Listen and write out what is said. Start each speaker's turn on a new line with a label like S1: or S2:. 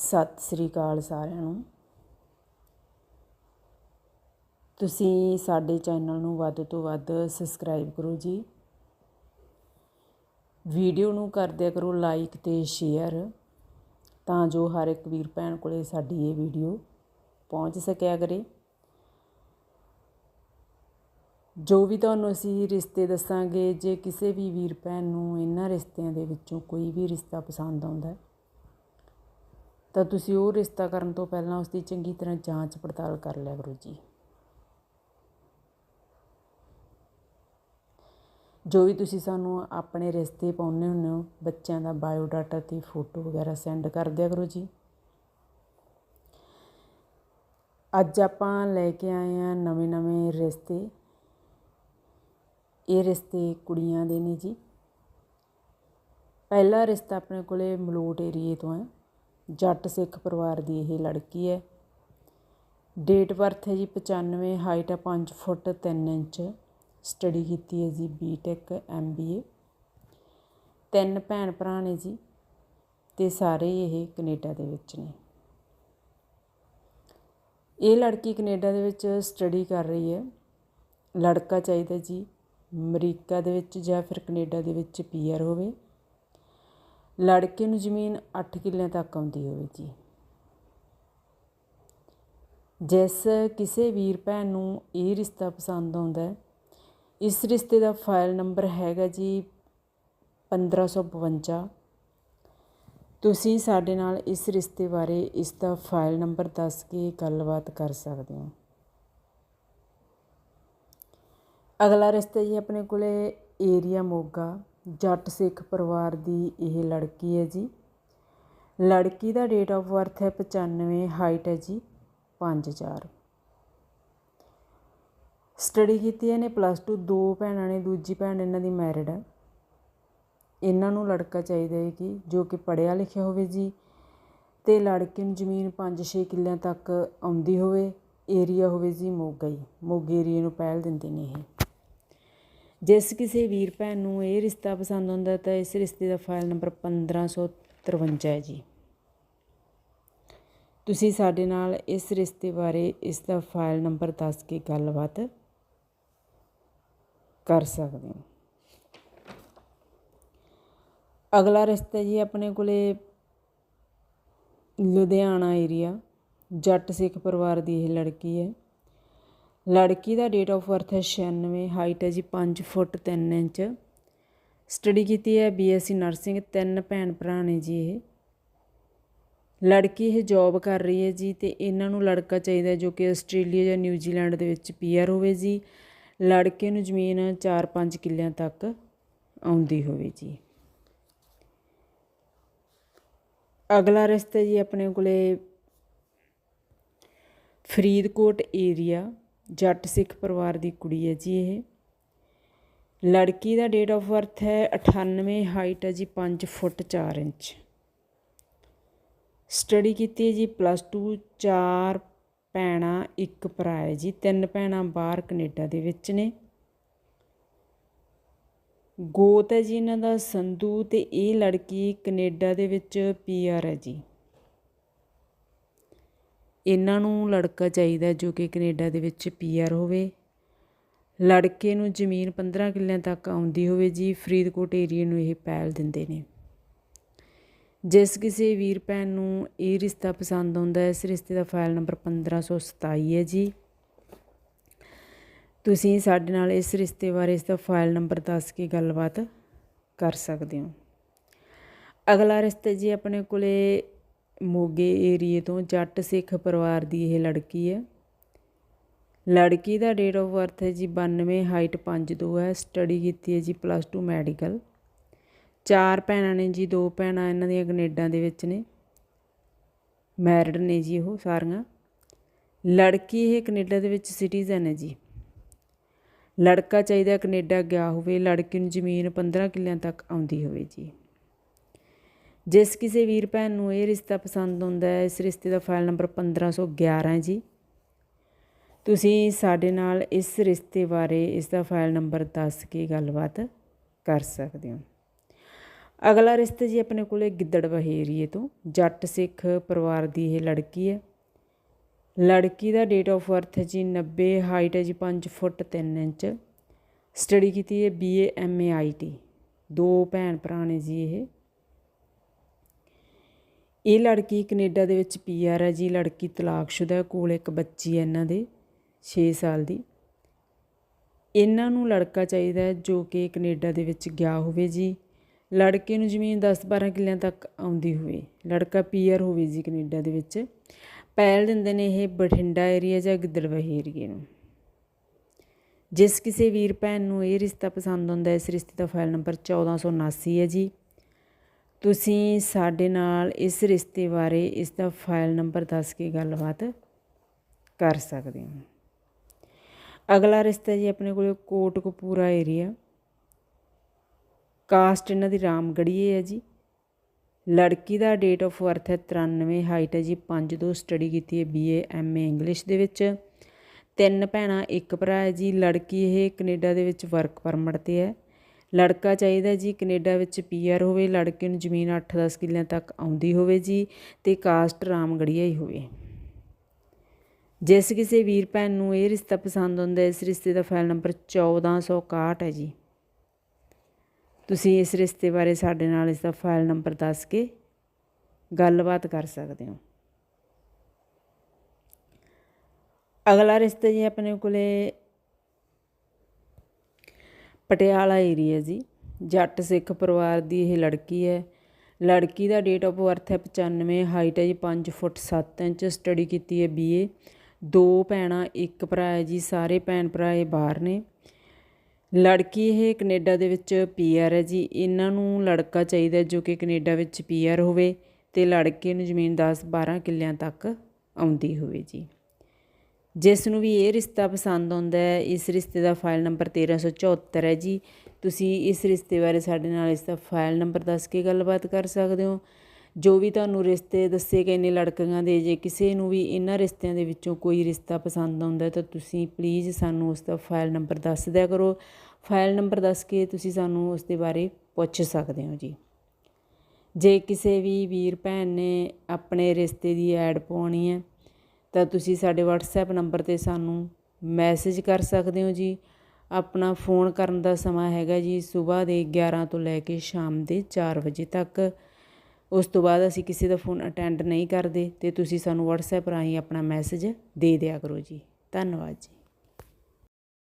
S1: ਸਤਿ ਸ੍ਰੀ ਅਕਾਲ ਸਾਰਿਆਂ ਨੂੰ। ਤੁਸੀਂ ਸਾਡੇ ਚੈਨਲ ਨੂੰ ਵੱਧ ਤੋਂ ਵੱਧ ਸਬਸਕ੍ਰਾਈਬ ਕਰੋ ਜੀ। ਵੀਡੀਓ ਨੂੰ ਕਰ ਦਿਆ ਕਰੋ ਲਾਈਕ ਤੇ ਸ਼ੇਅਰ ਤਾਂ ਜੋ ਹਰ ਇੱਕ ਵੀਰ ਭੈਣ ਕੋਲੇ ਸਾਡੀ ਇਹ ਵੀਡੀਓ ਪਹੁੰਚ ਸਕਿਆ ਕਰੇ। ਜੋ ਵੀ ਤੁਹਾਨੂੰ ਅਸੀਂ ਰਿਸ਼ਤੇ ਦੱਸਾਂਗੇ ਜੇ ਕਿਸੇ ਵੀ ਵੀਰ ਭੈਣ ਨੂੰ ਇਹਨਾਂ ਰਿਸ਼ਤਿਆਂ ਦੇ ਵਿੱਚੋਂ ਕੋਈ ਵੀ ਰਿਸ਼ਤਾ ਪਸੰਦ ਆਉਂਦਾ ਹੈ, ਤਾਂ ਤੁਸੀਂ ਉਹ ਰਿਸ਼ਤਾ ਕਰਨ ਤੋਂ ਪਹਿਲਾਂ ਉਸ ਦੀ ਚੰਗੀ ਤਰ੍ਹਾਂ ਜਾਂਚ ਪੜਤਾਲ ਕਰ ਲਿਆ ਕਰੋ ਜੀ। ਜੋ ਵੀ ਤੁਸੀਂ ਸਾਨੂੰ ਆਪਣੇ ਰਿਸ਼ਤੇ ਪਾਉਂਦੇ ਹੁੰਦੇ ਹੋ, ਬੱਚਿਆਂ ਦਾ ਬਾਇਓਡਾਟਾ ਤੇ ਫੋਟੋ ਵਗੈਰਾ ਸੈਂਡ ਕਰ ਦਿਆ ਕਰੋ ਜੀ। ਅੱਜ ਆਪਾਂ ਲੈ ਕੇ ਆਏ ਆ ਨਵੇਂ ਨਵੇਂ ਰਿਸ਼ਤੇ। ਇਹ ਰਿਸ਼ਤੇ ਕੁੜੀਆਂ ਦੇ ਨੇ ਜੀ। ਪਹਿਲਾ ਰਿਸ਼ਤਾ ਆਪਣੇ ਕੋਲੇ ਮਲੋਟ ਏਰੀਏ ਤੋਂ ਹੈ। ਜੱਟ ਸਿੱਖ ਪਰਿਵਾਰ ਦੀ ਇਹ ਲੜਕੀ ਹੈ। ਡੇਟ ਬਰਥ ਹੈ ਜੀ 95 ਹਾਈਟ ਹੈ 5 ਫੁੱਟ 3 ਇੰਚ। ਸਟੱਡੀ ਕੀਤੀ ਹੈ ਜੀ ਬੀਟੈਕ ਐਮਬੀਏ ਤਿੰਨ ਭੈਣ ਭਰਾ ਨੇ ਜੀ ਤੇ ਸਾਰੇ ਇਹ ਕੈਨੇਡਾ ਦੇ ਵਿੱਚ ਨੇ। ਇਹ ਲੜਕੀ ਕੈਨੇਡਾ ਦੇ ਵਿੱਚ ਸਟੱਡੀ ਕਰ ਰਹੀ ਹੈ। ਲੜਕਾ ਚਾਹੀਦਾ ਜੀ ਅਮਰੀਕਾ ਦੇ ਵਿੱਚ ਜਾਂ ਫਿਰ ਕੈਨੇਡਾ ਦੇ ਵਿੱਚ ਪੀਆਰ ਹੋਵੇ। ਲੜਕੇ ਨੂੰ ਜ਼ਮੀਨ 8 ਕਿੱਲਿਆਂ ਤੱਕ ਆਉਂਦੀ ਹੋਵੇ ਜੀ। ਜਿਸ ਕਿਸੇ ਵੀਰ ਭੈਣ ਨੂੰ ਇਹ ਰਿਸ਼ਤਾ ਪਸੰਦ ਆਉਂਦਾ ਹੈ, ਇਸ ਰਿਸ਼ਤੇ ਦਾ ਫਾਈਲ ਨੰਬਰ ਹੈਗਾ ਜੀ 1552 ਤੁਸੀਂ ਸਾਡੇ ਨਾਲ ਇਸ ਰਿਸ਼ਤੇ ਬਾਰੇ ਇਸ ਦਾ ਫਾਈਲ ਨੰਬਰ ਦੱਸ ਕੇ ਗੱਲਬਾਤ ਕਰ ਸਕਦੇ ਹੋ। ਅਗਲਾ ਰਿਸ਼ਤਾ ਜੀ ਆਪਣੇ ਕੋਲੇ ਏਰੀਆ ਮੋਗਾ। ਜੱਟ ਸਿੱਖ ਪਰਿਵਾਰ ਦੀ ਇਹ ਲੜਕੀ ਹੈ ਜੀ। ਲੜਕੀ ਦਾ ਡੇਟ ਆਫ ਬਰਥ ਹੈ 95 ਹਾਈਟ ਹੈ ਜੀ 5'4 ਸਟੱਡੀ ਕੀਤੀ ਇਹਨੇ ਪਲੱਸ 2 ਦੋ ਭੈਣਾਂ ਨੇ, ਦੂਜੀ ਭੈਣ ਇਹਨਾਂ ਦੀ ਮੈਰਿਡ ਹੈ। ਇਹਨਾਂ ਨੂੰ ਲੜਕਾ ਚਾਹੀਦਾ ਹੈ ਕਿ ਜੋ ਕਿ ਪੜ੍ਹਿਆ ਲਿਖਿਆ ਹੋਵੇ ਜੀ ਤੇ ਲੜਕੇ ਨੂੰ ਜ਼ਮੀਨ 5-6 ਕਿੱਲਿਆਂ ਤੱਕ ਆਉਂਦੀ ਹੋਵੇ ਏਰੀਆ ਹੋਵੇ ਜੀ ਮੋਗਾ ਹੀ। ਮੋਗੇ ਏਰੀਏ ਨੂੰ ਪਹਿਲ ਦਿੰਦੇ ਨੇ ਇਹ। ਜਿਸ ਕਿਸੇ ਵੀਰ ਭੈਣ ਨੂੰ ਇਹ ਰਿਸ਼ਤਾ ਪਸੰਦ ਆਉਂਦਾ ਤਾਂ ਇਸ ਰਿਸ਼ਤੇ ਦਾ ਫਾਈਲ ਨੰਬਰ 1553 ਹੈ ਜੀ। ਤੁਸੀਂ ਸਾਡੇ ਨਾਲ ਇਸ ਰਿਸ਼ਤੇ ਬਾਰੇ ਇਸ ਦਾ ਫਾਈਲ ਨੰਬਰ ਦੱਸ ਕੇ ਗੱਲਬਾਤ ਕਰ ਸਕਦੇ ਹੋ। ਅਗਲਾ ਰਿਸ਼ਤਾ ਜੀ ਆਪਣੇ ਕੋਲੇ ਲੁਧਿਆਣਾ ਏਰੀਆ ਜੱਟ ਸਿੱਖ ਪਰਿਵਾਰ ਦੀ ਇਹ ਲੜਕੀ ਹੈ। ਲੜਕੀ ਦਾ ਡੇਟ ਆਫ ਬਰਥ ਹੈ 96 ਹਾਈਟ ਹੈ ਜੀ 5 ਫੁੱਟ 3 ਇੰਚ। ਸਟੱਡੀ ਕੀਤੀ ਹੈ ਬੀਐਸਸੀ ਨਰਸਿੰਗ ਤਿੰਨ ਭੈਣ ਭਰਾ ਨੇ ਜੀ ਇਹ। ਲੜਕੀ ਇਹ ਜੌਬ ਕਰ ਰਹੀ ਹੈ ਜੀ ਤੇ ਇਹਨਾਂ ਨੂੰ ਲੜਕਾ ਚਾਹੀਦਾ ਜੋ ਕਿ ਆਸਟ੍ਰੇਲੀਆ ਜਾਂ ਨਿਊਜ਼ੀਲੈਂਡ ਦੇ ਵਿੱਚ ਪੀਆਰ ਹੋਵੇ ਜੀ। ਲੜਕੇ ਨੂੰ ਜ਼ਮੀਨ 4-5 ਕਿੱਲਿਆਂ ਤੱਕ ਆਉਂਦੀ ਹੋਵੇ ਜੀ। ਅਗਲਾ ਰਿਸ਼ਤਾ ਜੀ ਆਪਣੇ ਕੋਲੇ ਫਰੀਦਕੋਟ ਏਰੀਆ ਜੱਟ ਸਿੱਖ ਪਰਿਵਾਰ ਦੀ ਕੁੜੀ ਹੈ ਜੀ ਇਹ। ਲੜਕੀ ਦਾ ਡੇਟ ਆਫ ਬਰਥ ਹੈ 98 ਹਾਈਟ ਹੈ ਜੀ 5 ਫੁੱਟ 4 ਇੰਚ। ਸਟੱਡੀ ਕੀਤੀ ਹੈ ਜੀ ਪਲੱਸ 2 ਚਾਰ ਭੈਣਾਂ, ਇੱਕ ਭਰਾ ਹੈ ਜੀ। ਤਿੰਨ ਭੈਣਾਂ ਬਾਹਰ ਕੈਨੇਡਾ ਦੇ ਵਿੱਚ ਨੇ। ਗੋਤ ਹੈ ਜੀ ਇਹਨਾਂ ਦਾ, ਸੰਧੂ ਤੇ ਇਹ ਲੜਕੀ ਕੈਨੇਡਾ ਦੇ ਵਿੱਚ ਪੀਆਰ ਹੈ ਜੀ। ਇਹਨਾਂ ਨੂੰ ਲੜਕਾ ਚਾਹੀਦਾ ਜੋ ਕਿ ਕੈਨੇਡਾ ਦੇ ਵਿੱਚ ਪੀਆਰ ਹੋਵੇ। ਲੜਕੇ ਨੂੰ ਜ਼ਮੀਨ 15 ਕਿੱਲਿਆਂ ਤੱਕ ਆਉਂਦੀ ਹੋਵੇ ਜੀ, ਫਰੀਦਕੋਟ ਏਰੀਆ ਨੂੰ ਇਹ ਪਹਿਲ ਦਿੰਦੇ ਨੇ। ਜਿਸ ਕਿਸੇ ਵੀਰ ਭੈਣ ਨੂੰ ਇਹ ਰਿਸ਼ਤਾ ਪਸੰਦ ਆਉਂਦਾ ਹੈ, ਇਸ ਰਿਸ਼ਤੇ ਦਾ ਫਾਈਲ ਨੰਬਰ 1527 ਹੈ ਜੀ। ਤੁਸੀਂ ਸਾਡੇ ਨਾਲ ਇਸ ਰਿਸ਼ਤੇ ਬਾਰੇ ਇਸ ਦਾ ਫਾਈਲ ਨੰਬਰ ਦੱਸ ਕੇ ਗੱਲਬਾਤ ਕਰ ਸਕਦੇ ਹੋ। ਅਗਲਾ ਰਿਸ਼ਤਾ ਜੀ ਆਪਣੇ ਕੋਲੇ ਮੋਗੇ ਏਰੀਏ ਤੋਂ ਜੱਟ ਸਿੱਖ ਪਰਿਵਾਰ ਦੀ ਇਹ ਲੜਕੀ ਹੈ। ਲੜਕੀ ਦਾ ਡੇਟ ਆਫ ਬਰਥ ਹੈ ਜੀ 92 ਹਾਈਟ 5'2 ਹੈ। ਸਟੱਡੀ ਕੀਤੀ ਹੈ ਜੀ ਪਲੱਸ 2 ਮੈਡੀਕਲ ਚਾਰ ਭੈਣਾਂ ਨੇ ਜੀ, ਦੋ ਭੈਣਾਂ ਇਹਨਾਂ ਦੀਆਂ ਕੈਨੇਡਾ ਦੇ ਵਿੱਚ ਨੇ। ਮੈਰਿਡ ਨੇ ਜੀ ਉਹ ਸਾਰੀਆਂ। ਲੜਕੀ ਇਹ ਕੈਨੇਡਾ ਦੇ ਵਿੱਚ ਸਿਟੀਜ਼ਨ ਹੈ ਜੀ। ਲੜਕਾ ਚਾਹੀਦਾ ਕੈਨੇਡਾ ਗਿਆ ਹੋਵੇ, ਲੜਕੀ ਨੂੰ ਜ਼ਮੀਨ 15 ਕਿੱਲਿਆਂ ਤੱਕ ਆਉਂਦੀ ਹੋਵੇ ਜੀ। ਜਿਸ ਕਿਸੇ ਵੀਰ ਭੈਣ ਨੂੰ ਇਹ ਰਿਸ਼ਤਾ ਪਸੰਦ ਆਉਂਦਾ ਹੈ, ਇਸ ਰਿਸ਼ਤੇ ਦਾ ਫਾਈਲ ਨੰਬਰ 1511 ਹੈ ਜੀ। ਤੁਸੀਂ ਸਾਡੇ ਨਾਲ ਇਸ ਰਿਸ਼ਤੇ ਬਾਰੇ ਇਸ ਦਾ ਫਾਈਲ ਨੰਬਰ ਦੱਸ ਕੇ ਗੱਲਬਾਤ ਕਰ ਸਕਦੇ ਹੋ। ਅਗਲਾ ਰਿਸ਼ਤਾ ਜੀ ਆਪਣੇ ਕੋਲੇ ਗਿੱਦੜਬਾਹੀ ਏਰੀਏ ਤੋਂ, ਜੱਟ ਸਿੱਖ ਪਰਿਵਾਰ ਦੀ ਇਹ ਲੜਕੀ ਹੈ। ਲੜਕੀ ਦਾ ਡੇਟ ਆਫ ਬਰਥ ਹੈ ਜੀ 90 ਹਾਈਟ ਹੈ ਜੀ 5 ਫੁੱਟ 3 ਇੰਚ। ਸਟੱਡੀ ਕੀਤੀ ਹੈ ਬੀਏ ਐਮਏ ਆਈਟੀ ਦੋ ਭੈਣ ਭਰਾ ਨੇ ਜੀ ਇਹ। ਇਹ ਲੜਕੀ ਕੈਨੇਡਾ ਦੇ ਵਿੱਚ ਪੀਆਰ ਹੈ ਜੀ, ਲੜਕੀ ਤਲਾਕਸ਼ੁਦਾ ਕੋਲ ਇੱਕ ਬੱਚੀ ਹੈ ਇਹਨਾਂ ਦੇ 6 ਸਾਲ ਦੀ। ਇਹਨਾਂ ਨੂੰ ਲੜਕਾ ਚਾਹੀਦਾ ਹੈ ਜੋ ਕਿ ਕੈਨੇਡਾ ਦੇ ਵਿੱਚ ਗਿਆ ਹੋਵੇ ਜੀ। ਲੜਕੇ ਨੂੰ ਜ਼ਮੀਨ 10-12 ਕਿੱਲਿਆਂ ਤੱਕ ਆਉਂਦੀ ਹੋਵੇ। ਲੜਕਾ ਪੀਆਰ ਹੋਵੇ ਜੀ ਕੈਨੇਡਾ ਦੇ ਵਿੱਚ। ਪਹਿਲ ਦਿੰਦੇ ਨੇ ਇਹ ਬਠਿੰਡਾ ਏਰੀਆ ਜਾਂ ਗਿੱਦੜਬਾਹੀ ਏਰੀਏ ਨੂੰ। ਜਿਸ ਕਿਸੇ ਵੀਰ ਭੈਣ ਨੂੰ ਇਹ ਰਿਸ਼ਤਾ ਪਸੰਦ ਹੁੰਦਾ ਇਸ ਰਿਸ਼ਤੇ ਦਾ ਫਾਈਲ ਨੰਬਰ 1479 ਹੈ ਜੀ। ਤੁਸੀਂ ਸਾਡੇ ਨਾਲ ਇਸ ਰਿਸ਼ਤੇ ਬਾਰੇ ਇਸ ਦਾ ਫਾਈਲ ਨੰਬਰ ਦੱਸ ਕੇ ਗੱਲਬਾਤ ਕਰ ਸਕਦੇ ਹੋ। ਅਗਲਾ ਰਿਸ਼ਤਾ ਜੀ ਆਪਣੇ ਕੋਲ ਕੋਟਕਪੂਰਾ ਏਰੀਆ ਕਾਸਟ ਇਹਨਾਂ ਦੀ ਰਾਮਗੜੀਏ ਹੈ ਜੀ। ਲੜਕੀ ਦਾ ਡੇਟ ਆਫ ਬਰਥ ਹੈ 93 ਹਾਈਟ ਹੈ ਜੀ 5 ਤੋਂ ਸਟੱਡੀ ਕੀਤੀ ਹੈ ਬੀਏ ਐਮਏ ਇੰਗਲਿਸ਼ ਦੇ ਵਿੱਚ। ਤਿੰਨ ਭੈਣਾਂ, ਇੱਕ ਭਰਾ ਹੈ ਜੀ। ਲੜਕੀ ਇਹ ਕੈਨੇਡਾ ਦੇ ਵਿੱਚ ਵਰਕ ਪਰਮਿਟ ਤੇ ਹੈ। ਲੜਕਾ ਚਾਹੀਦਾ ਜੀ, ਕੈਨੇਡਾ ਵਿੱਚ ਪੀਆਰ ਹੋਵੇ, ਲੜਕੇ ਨੂੰ ਜ਼ਮੀਨ 8-10 ਕਿੱਲਿਆਂ ਤੱਕ ਆਉਂਦੀ ਹੋਵੇ ਜੀ ਤੇ ਕਾਸਟ ਰਾਮਗੜੀਆ ਹੀ ਹੋਵੇ। ਜਿਸ ਕਿਸੇ ਵੀਰ ਭੈਣ ਨੂੰ ਇਹ ਰਿਸ਼ਤਾ ਪਸੰਦ ਹੁੰਦਾ ਇਸ ਰਿਸ਼ਤੇ ਦਾ ਫਾਈਲ ਨੰਬਰ 1461 ਹੈ ਜੀ। ਤੁਸੀਂ ਇਸ ਰਿਸ਼ਤੇ ਬਾਰੇ ਸਾਡੇ ਨਾਲ ਇਸ ਦਾ ਫਾਈਲ ਨੰਬਰ ਦੱਸ ਕੇ ਗੱਲਬਾਤ ਕਰ ਸਕਦੇ ਹੋ। ਅਗਲਾ ਰਿਸ਼ਤਾ ਜੀ ਆਪਣੇ ਕੋਲੇ ਪਟਿਆਲਾ ਏਰੀਆ ਜੀ। ਜੱਟ ਸਿੱਖ ਪਰਿਵਾਰ ਦੀ ਇਹ ਲੜਕੀ ਹੈ। ਲੜਕੀ ਦਾ ਡੇਟ ਆਫ ਬਰਥ ਹੈ 95 ਹਾਈਟ ਹੈ ਜੀ 5 ਫੁੱਟ 7 ਇੰਚ ਸਟੱਡੀ ਕੀਤੀ ਹੈ ਬੀਏ ਦੋ ਭੈਣਾਂ, ਇੱਕ ਭਰਾ ਹੈ ਜੀ, ਸਾਰੇ ਭੈਣ ਭਰਾ ਇਹ ਬਾਹਰ ਨੇ। ਲੜਕੀ ਇਹ ਕੈਨੇਡਾ ਦੇ ਵਿੱਚ ਪੀਆਰ ਹੈ ਜੀ। ਇਹਨਾਂ ਨੂੰ ਲੜਕਾ ਚਾਹੀਦਾ ਜੋ ਕਿ ਕੈਨੇਡਾ ਵਿੱਚ ਪੀਆਰ ਹੋਵੇ ਤੇ ਲੜਕੇ ਨੂੰ ਜ਼ਮੀਨ 10 12 ਕਿੱਲਿਆਂ ਤੱਕ ਆਉਂਦੀ ਹੋਵੇ ਜੀ। ਜਿਸ ਨੂੰ ਵੀ ਇਹ ਰਿਸ਼ਤਾ ਪਸੰਦ ਆਉਂਦਾ ਹੈ, ਇਸ ਰਿਸ਼ਤੇ ਦਾ ਫਾਈਲ ਨੰਬਰ 1374 ਹੈ ਜੀ। ਤੁਸੀਂ ਇਸ ਰਿਸ਼ਤੇ ਬਾਰੇ ਸਾਡੇ ਨਾਲ ਇਸ ਦਾ ਫਾਈਲ ਨੰਬਰ ਦੱਸ ਕੇ ਗੱਲਬਾਤ ਕਰ ਸਕਦੇ ਹੋ। ਜੋ ਵੀ ਤੁਹਾਨੂੰ ਰਿਸ਼ਤੇ ਦੱਸੇ ਗਏ ਨੇ ਲੜਕੀਆਂ ਦੇ ਜੇ ਕਿਸੇ ਨੂੰ ਵੀ ਇਹਨਾਂ ਰਿਸ਼ਤਿਆਂ ਦੇ ਵਿੱਚੋਂ ਕੋਈ ਰਿਸ਼ਤਾ ਪਸੰਦ ਆਉਂਦਾ ਤਾਂ ਤੁਸੀਂ ਪਲੀਜ਼ ਸਾਨੂੰ ਉਸ ਦਾ ਫਾਈਲ ਨੰਬਰ ਦੱਸ ਦਿਆ ਕਰੋ। ਫਾਈਲ ਨੰਬਰ ਦੱਸ ਕੇ ਤੁਸੀਂ ਸਾਨੂੰ ਉਸ ਦੇ ਬਾਰੇ ਪੁੱਛ ਸਕਦੇ ਹੋ ਜੀ। ਜੇ ਕਿਸੇ ਵੀ ਵੀਰ ਭੈਣ ਨੇ ਆਪਣੇ ਰਿਸ਼ਤੇ ਦੀ ਐਡ ਪਾਉਣੀ ਹੈ ਤਾਂ ਤੁਸੀਂ ਸਾਡੇ WhatsApp ਨੰਬਰ ਤੇ ਸਾਨੂੰ ਮੈਸੇਜ ਕਰ ਸਕਦੇ ਹੋ ਜੀ। ਆਪਣਾ ਫੋਨ ਕਰਨ ਦਾ ਸਮਾਂ ਹੈਗਾ ਜੀ ਸਵੇਰ ਦੇ 11 ਤੋਂ ਲੈ ਕੇ ਸ਼ਾਮ ਦੇ 4 ਵਜੇ ਤੱਕ। ਉਸ ਤੋਂ ਬਾਅਦ ਅਸੀਂ ਕਿਸੇ ਦਾ ਫੋਨ ਅਟੈਂਡ ਨਹੀਂ ਕਰਦੇ ਤੇ ਤੁਸੀਂ ਸਾਨੂੰ WhatsApp ਰਾਹੀਂ ਆਪਣਾ ਮੈਸੇਜ ਦੇ ਦਿਆ ਕਰੋ ਜੀ। ਧੰਨਵਾਦ ਜੀ।